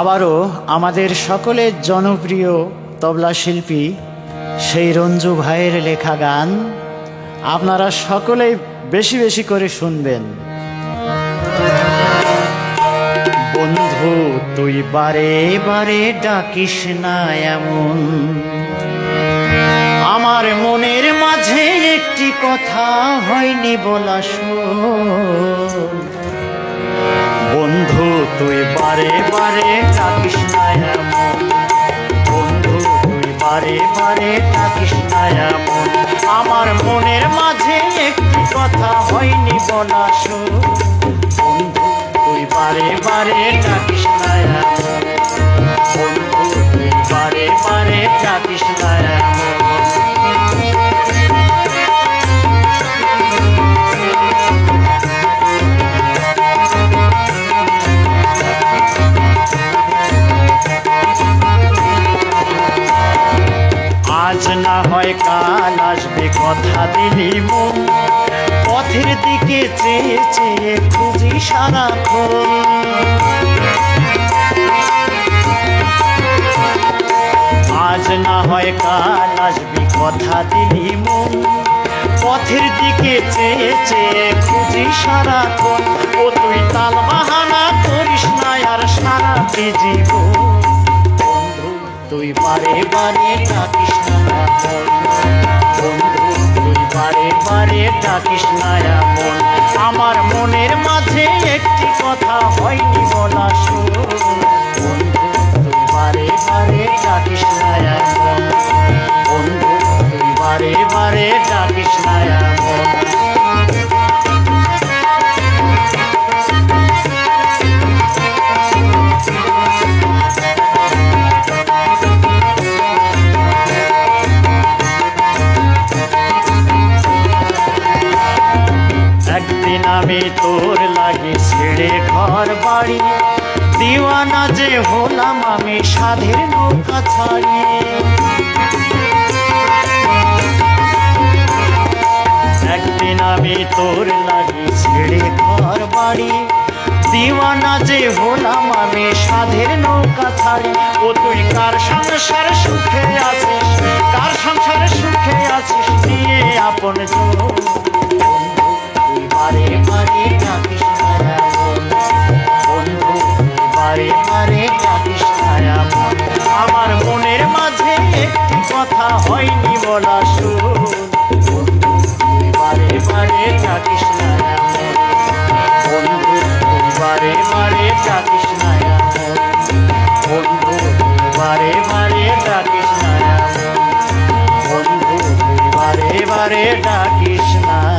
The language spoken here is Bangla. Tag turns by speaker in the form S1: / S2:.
S1: আবারও আমাদের সকলের জনপ্রিয় তবলা শিল্পী সেই রঞ্জু ভাইয়ের লেখা গান আপনারা সকলেই বেশি বেশি করে শুনবেন। বন্ধু, তুই বারে বারে ডাকিস না এমন। আমার মনের মাঝে একটি কথা হয়নি বলা শোন। বন্ধু, তুই বারে বারে ডাকিস না এমন। বন্ধু, তুই বারে বারে ডাকিস না এমন। আমার মনের মাঝে একটি কথা হয়নি বলা বন্ধু, তুই বারে বারে ডাকিস না এমন। বন্ধু, তুই বারে বারে ডাকিস হয় কাল আসবে কথা দিলি মন। পথের দিকে চেয়ে চেয়ে খুঁজি সারাক্ষণ। আজ না হয় কাল আসবে কথা দিলি মন। পথের দিকে চেয়ে চেয়ে খুঁজি সারাক্ষণ। ও তুই তাল বাহানা করিস না আর সারা জীবন। তুই বারে বারে ডাকিস বারে মন। আমার মনের আমি তোর লাগে ছেড়ে ঘর বাড়ি। দিওয়ানা যে হলাম আমি সাধের নৌকা ছাড়ি একদিন আমি তোর লাগে ছেড়ে ঘর বাড়ি। দিওয়ানা যে হলাম আমি সাধের নৌকা ছাড়ি ও তুই কার সংসার সুখে আছিস? কার সংসার সুখে আছিস? নিয়ে আপন জন কথা হয়নি বলা শুন বারে বারে থাকিস বারে বারে থাকিস না। বন্ধু, বারে বারে থাকিস। বন্ধু, বারে বারে ডাকিস না